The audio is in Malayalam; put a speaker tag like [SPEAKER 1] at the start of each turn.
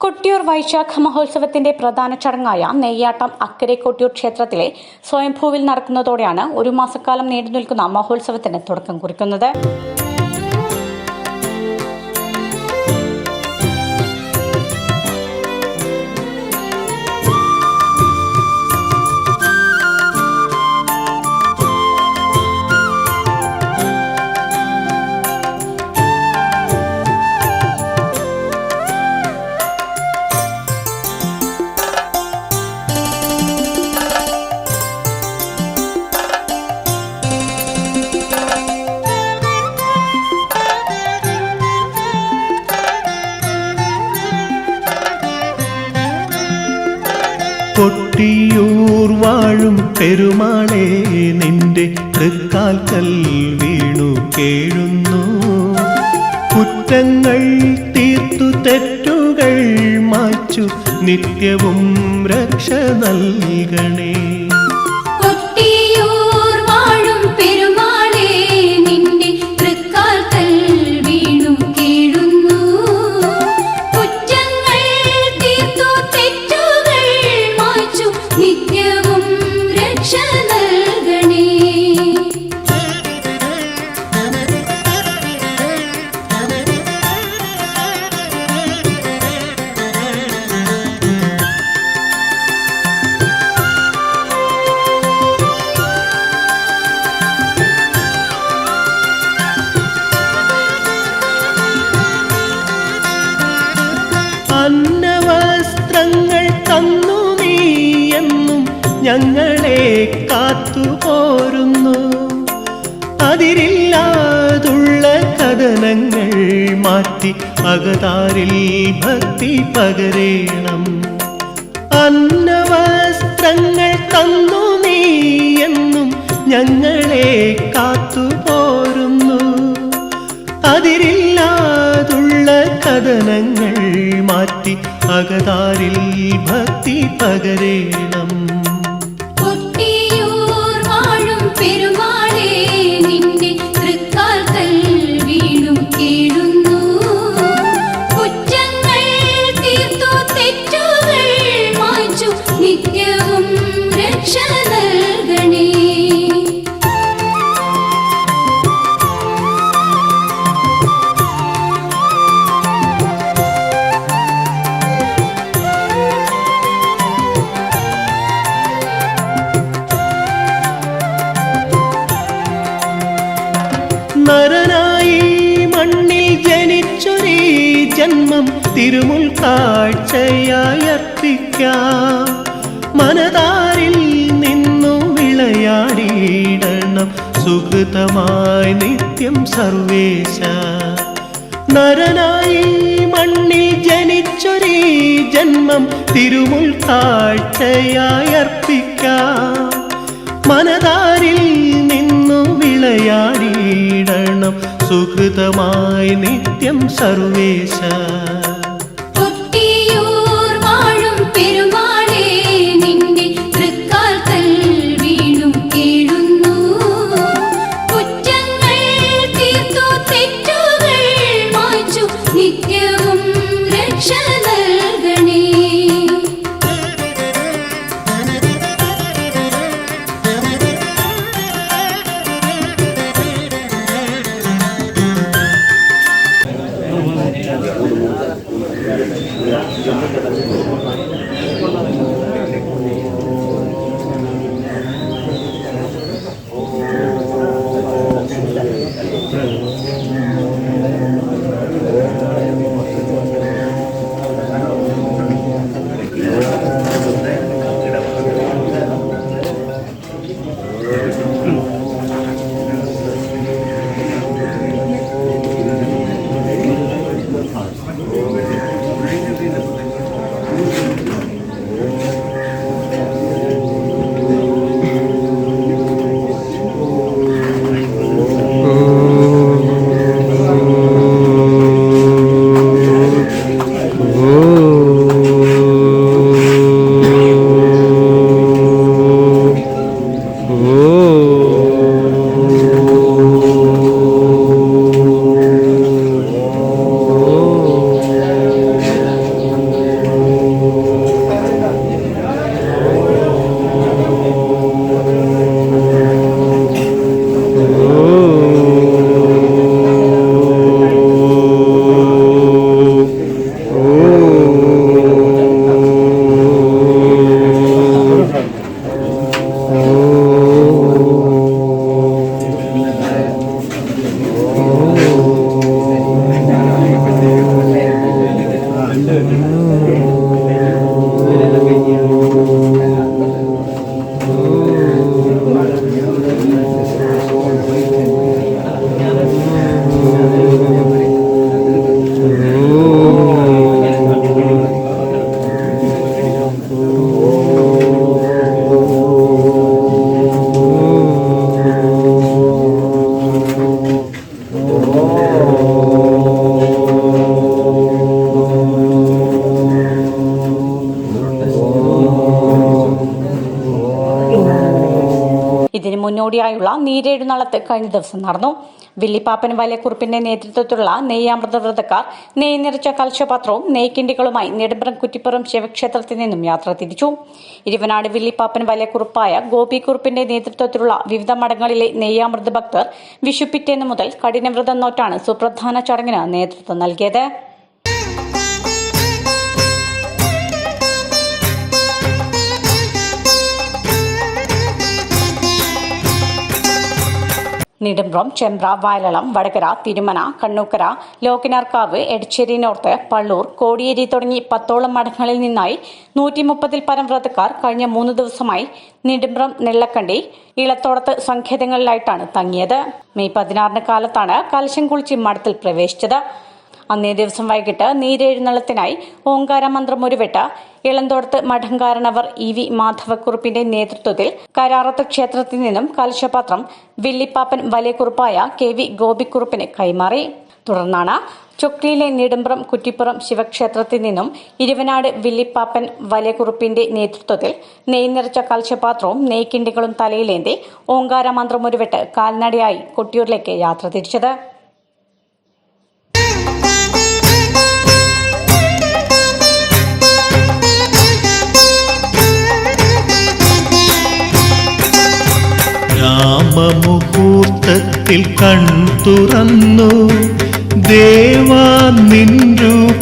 [SPEAKER 1] കൊട്ടിയൂർ വൈശാഖ മഹോത്സവത്തിന്റെ പ്രധാന ചടങ്ങായ നെയ്യാട്ടം അക്കരെ കൊട്ടിയൂർ ക്ഷേത്രത്തിലെ സ്വയംഭൂവിൽ നടക്കുന്നതോടെയാണ് ഒരു മാസക്കാലം നീണ്ടുനിൽക്കുന്ന മഹോത്സവത്തിന് തുടക്കം കുറിക്കുന്നത്.
[SPEAKER 2] കൊട്ടിയൂർ വാഴും പെരുമാളെ നിന്റെ തൃക്കാൽക്കൽ വീണു കേഴുന്നു. കുറ്റങ്ങൾ തീർത്തു തെറ്റുകൾ മാച്ചു നിത്യവും രക്ഷ നൽകണേ. ഞങ്ങളെ കാത്തു പോരുന്നു. അതിരില്ലാതുള്ള കഥനങ്ങൾ മാറ്റി അകതാരിൽ ഭക്തി പകരേണം. അന്നവസ്ത്രങ്ങൾ തന്നു നീ എന്നും ഞങ്ങളെ കാത്തു പോരുന്നു. അതിരില്ലാതുള്ള കഥനങ്ങൾ മാറ്റി അകതാരിൽ ഭക്തി പകരേണം.
[SPEAKER 3] വാഴും
[SPEAKER 2] നരനായി മണ്ണിൽ ജനിച്ചൊരീ ജന്മം തിരുമുൽ കാഴ്ചയായി അർപ്പിക്കാം. മനതാരിൽ നിന്നു വിളയാടിയിടണം. സുഹൃതമായി നിത്യം സർവേശ. നരനായി മണ്ണിൽ ജനിച്ചൊരീ ജന്മം തിരുമുൽ കാഴ്ചയായി അർപ്പിക്കാം. മനതാരിൽ നിന്നു വിളയാടിയിടണം. സുഹൃതമായി നിത്യം സർവേശ
[SPEAKER 1] മുന്നോടിയായുള്ള നീരെഴുന്നള്ളത്ത് കഴിഞ്ഞ ദിവസം നടന്നു. വില്ലിപ്പാപ്പൻ വലിയക്കുറിപ്പിന്റെ നേതൃത്വത്തിലുള്ള നെയ്യാമൃത വ്രതക്കാർ നെയ് നിറച്ച കലശപാത്രവും നെയ്ക്കിണ്ടികളുമായി നെടുമ്പ്രം കുറ്റിപ്പുറം ശിവക്ഷേത്രത്തിൽ നിന്നും യാത്ര തിരിച്ചു. ഇരുവനാട് വില്ലിപ്പാപ്പൻ വലയക്കുറിപ്പായ ഗോപിക്കുറിപ്പിന്റെ നേതൃത്വത്തിലുള്ള വിവിധ മഠങ്ങളിലെ നെയ്യാമൃത ഭക്തർ വിഷുപ്പിറ്റേന്ന് മുതൽ കഠിനവ്രതം നോറ്റാണ് സുപ്രധാന ചടങ്ങിന് നേതൃത്വം നൽകിയത്. നെടുമ്പ്രം ചെമ്പ്ര വയലളം വടകര തിരുമന കണ്ണൂക്കര ലോക്കിനാർക്കാവ് എടച്ചേരി നോർത്ത് പള്ളൂർ കോടിയേരി തുടങ്ങി പത്തോളം മഠങ്ങളിൽ നിന്നായി നൂറ്റി മുപ്പതിൽ പരം വ്രതക്കാർ കഴിഞ്ഞ മൂന്ന് ദിവസമായി നെടുമ്പ്രം നെല്ലക്കണ്ടി ഇളത്തോടത്ത് സങ്കേതങ്ങളിലായിട്ടാണ് തങ്ങിയത്. മെയ് പതിനാറിന് കാലത്താണ് കലശം കുളിച്ച് മഠത്തിൽ പ്രവേശിച്ചത്. അന്നേ ദിവസം വൈകിട്ട് നീരെഴുന്നള്ളത്തിനായി ഓങ്കാര മന്ത്രം ഉരുവിട്ട് ഇളന്തോടത്ത് മഠംകാരണവർ ഇ വി മാധവക്കുറുപ്പിന്റെ നേതൃത്വത്തിൽ കരാറത്ത് ക്ഷേത്രത്തിൽ നിന്നും കലശപാത്രം വില്ലിപ്പാപ്പൻ വലിയക്കുറുപ്പായ കെ വി ഗോപിക്കുറുപ്പിന് കൈമാറി. തുടർന്നാണ് ചൊക്ലിയിലെ നെടുമ്പ്രം കുറ്റിപ്പുറം ശിവക്ഷേത്രത്തിൽ നിന്നും ഇരുവനാട് വില്ലിപ്പാപ്പൻ വലിയകുറുപ്പിന്റെ നേതൃത്വത്തിൽ നെയ് നിറച്ച കലശപാത്രവും നെയ്ക്കിണ്ടികളും തലയിലേന്തി ഓങ്കാര മന്ത്രം ഉരുവിട്ട് കാൽനടയായി കൊട്ടിയൂരിലേക്ക് യാത്ര തിരിച്ചത്.
[SPEAKER 2] രാമമുഹൂർത്തത്തിൽ കൺ തുറന്നു. ദേവാ നിൻരൂപ